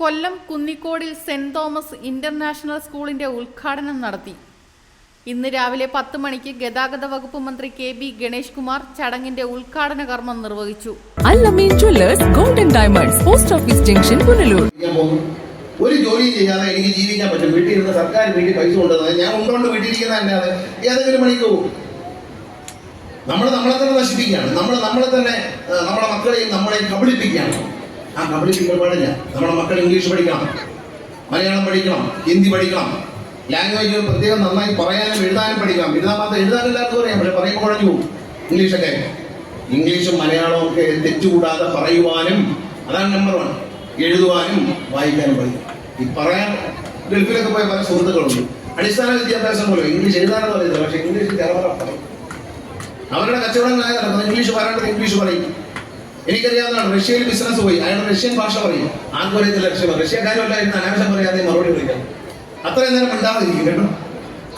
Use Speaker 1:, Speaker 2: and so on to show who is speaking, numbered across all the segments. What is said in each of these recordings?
Speaker 1: കൊല്ലം കുന്നിക്കോടിൽ saint Thomas international സ്കൂളിന്റെ ഉദ്ഘാടനം നടത്തി. ഇന്ന് രാവിലെ പത്ത് മണിക്ക് ഗതാഗത വകുപ്പ് മന്ത്രി കെ ബി ഗണേഷ് കുമാർ ചടങ്ങിന്റെ ഉദ്ഘാടന കർമ്മം നിർവഹിച്ചു.
Speaker 2: Golden diamonds post office junction Punalur.
Speaker 3: ഒരു ജോലി ചെയ്യാതെ എനിക്ക് ജീവിക്കാൻ പറ്റും. വീട്ടിൽ ഇരുന്ന് സർക്കാർ വീട്ടിൽ പൈസ കൊണ്ടുവന്നത് ഞാൻ ഉണ്ടോണ്ട് വീട്ടിലിരിക്കുന്ന അല്ലാതെ ഏതെങ്കിലും പണിക്ക് പോകും. നമ്മൾ നമ്മളെ തന്നെ നശിപ്പിക്കുകയാണ്. നമ്മൾ നമ്മളെ തന്നെ നമ്മുടെ മക്കളെയും നമ്മളെയും കബളിപ്പിക്കുകയാണ്. ആ കബളിപ്പിക്കൽ പാടില്ല നമ്മുടെ മക്കൾ ഇംഗ്ലീഷ് പഠിക്കണം. മലയാളം പഠിക്കണം. ഹിന്ദി പഠിക്കണം. ലാംഗ്വേജ് പ്രത്യേകം നന്നായി പറയാനും എഴുതാനും പഠിക്കാം എഴുതാൻ മാത്രം എഴുതാൻ എല്ലാവർക്കും പക്ഷെ പറയുമ്പോൾ കുഴഞ്ഞു പോകും. ഇംഗ്ലീഷൊക്കെ. ഇംഗ്ലീഷും മലയാളവും ഒക്കെ തെറ്റുകൂടാതെ പറയുവാനും അതാണ് നമ്പർ വൺ എഴുതുവാനും വായിക്കാനും പഠിക്കും. ഈ പറയാൻ ഗൾഫിലൊക്കെ പോയ പല സുഹൃത്തുക്കളുണ്ട്. അടിസ്ഥാന വിദ്യാഭ്യാസം പോലും ഇംഗ്ലീഷ് എഴുതാനെന്ന് പറയുന്നത് പക്ഷേ ഇംഗ്ലീഷ് കേരളം അവരുടെ കച്ചവടങ്ങളായ നടക്കുന്നത് ഇംഗ്ലീഷ് പറയേണ്ടത് ഇംഗ്ലീഷ് പറയും. എനിക്കറിയാവുന്നതാണ് റഷ്യയിൽ ബിസിനസ് പോയി. അയാൾ റഷ്യൻ ഭാഷ പറയും. അറിയത്തില്ല ലക്ഷ്യം റഷ്യക്കാരുമല്ല ഇന്ന് അനാവശ്യം പറയാതെ മറുപടി വിളിക്കാം. അത്രയും നേരം ഉണ്ടാതിരിക്കും കേട്ടോ.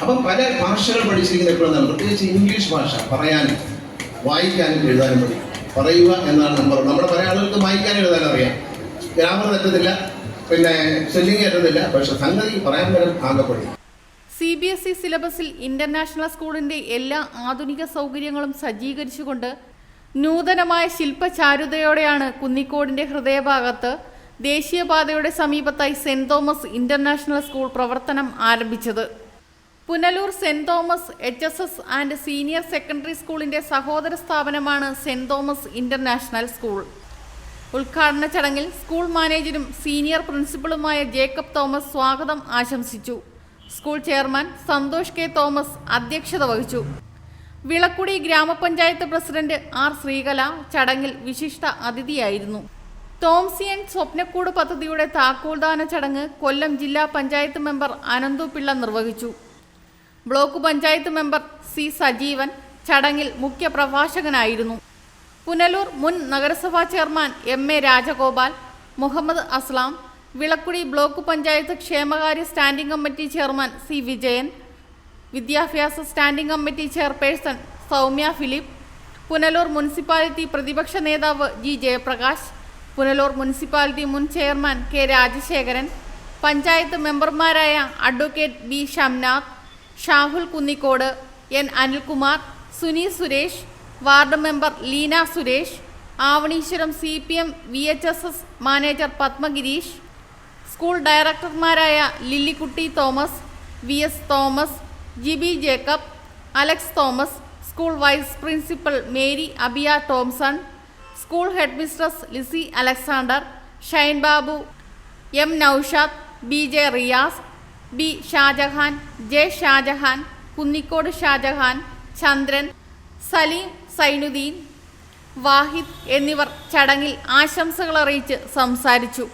Speaker 3: അപ്പം പല ഭാഷകൾ പഠിച്ചിരിക്കുന്ന എപ്പോഴും പ്രത്യേകിച്ച് ഇംഗ്ലീഷ് ഭാഷ. പറയാനും വായിക്കാനും എഴുതാനും പഠിക്കും പറയുക എന്നാണ് നമ്പർ നമ്മുടെ പല ആളുകൾക്ക് വായിക്കാനും എഴുതാനും അറിയാം. ഗ്രാമർ തെറ്റത്തില്ല. പിന്നെ സ്പെല്ലിംഗ് തെറ്റത്തില്ല. പക്ഷെ സംഗതി പറയാൻ വരും ആകപ്പെടും.
Speaker 1: സി ബി എസ് ഇ സിലബസിൽ ഇന്റർനാഷണൽ സ്കൂളിന്റെ എല്ലാ ആധുനിക സൗകര്യങ്ങളും സജ്ജീകരിച്ചുകൊണ്ട് നൂതനമായ ശില്പചാരുതയോടെയാണ് കുന്നിക്കോടിന്റെ ഹൃദയഭാഗത്ത് ദേശീയപാതയുടെ സമീപത്തായി സെന്റ് തോമസ് ഇന്റർനാഷണൽ സ്കൂൾ പ്രവർത്തനം ആരംഭിച്ചത്. Punalur saint Thomas H S S and senior secondary സ്കൂളിന്റെ സഹോദര സ്ഥാപനമാണ് സെന്റ് തോമസ് ഇന്റർനാഷണൽ സ്കൂൾ. ഉദ്ഘാടന ചടങ്ങിൽ സ്കൂൾ മാനേജരും സീനിയർ പ്രിൻസിപ്പളുമായ ജേക്കബ് തോമസ് സ്വാഗതം ആശംസിച്ചു. School chairman Santhosh K Thomas അധ്യക്ഷത വഹിച്ചു. വിളക്കുടി ഗ്രാമപഞ്ചായത്ത് പ്രസിഡന്റ് ആർ ശ്രീകല ചടങ്ങിൽ വിശിഷ്ട അതിഥിയായിരുന്നു. തോംസിയൻ സ്വപ്നക്കൂട് പദ്ധതിയുടെ താക്കോൽദാന ചടങ്ങ് കൊല്ലം ജില്ലാ പഞ്ചായത്ത് മെമ്പർ അനന്തു പിള്ള നിർവഹിച്ചു. Block panchayat member C Sajeevan ചടങ്ങിൽ മുഖ്യപ്രഭാഷകനായിരുന്നു പുനലൂർ മുൻ നഗരസഭാ chairman M A Rajagopal Muhammad Aslam Vilakkudi block panchayat ക്ഷേമകാര്യ standing committee chairman C Vijayan വിദ്യാഭ്യാസ standing committee chairperson Soumya Philip Punalur municipality പ്രതിപക്ഷ നേതാവ് ജി ജയപ്രകാശ് പുനലൂർ മുനിസിപ്പാലിറ്റി മുൻ ചെയർമാൻ കെ രാജശേഖരൻ പഞ്ചായത്ത് മെമ്പർമാരായ advocate B Shamnath Shahul Kunnikode N Anilkumar Suni Suresh ward member Leena Suresh Avaneeswaram C P M V H S S manager Padmagireesh school ഡയറക്ടർമാരായ Lillikutty Thomas V S Thomas Jibi Jacob Alex Thomas school vice principal Mary Abiya Tomson school head mistress Lissy Alexander Shine Babu M Noushad B J Riyas B Shajahan J Shajahan Kunnikode Shajahan Chandran Saleem Sainudeen Vahid എന്നിവർ ചടങ്ങിൽ ആശംസകൾ അറിയിച്ച് സംസാരിച്ചു.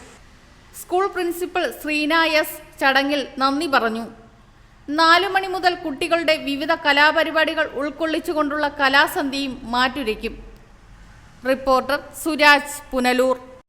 Speaker 1: School principal ശ്രീന S ചടങ്ങിൽ നന്ദി പറഞ്ഞു. നാലു മണി മുതൽ കുട്ടികളുടെ വിവിധ കലാപരിപാടികൾ ഉൾക്കൊള്ളിച്ചുകൊണ്ടുള്ള കലാസന്ധിയും മാറ്റുരയ്ക്കും. റിപ്പോർട്ടർ സുരാജ് പുനലൂർ.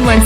Speaker 2: one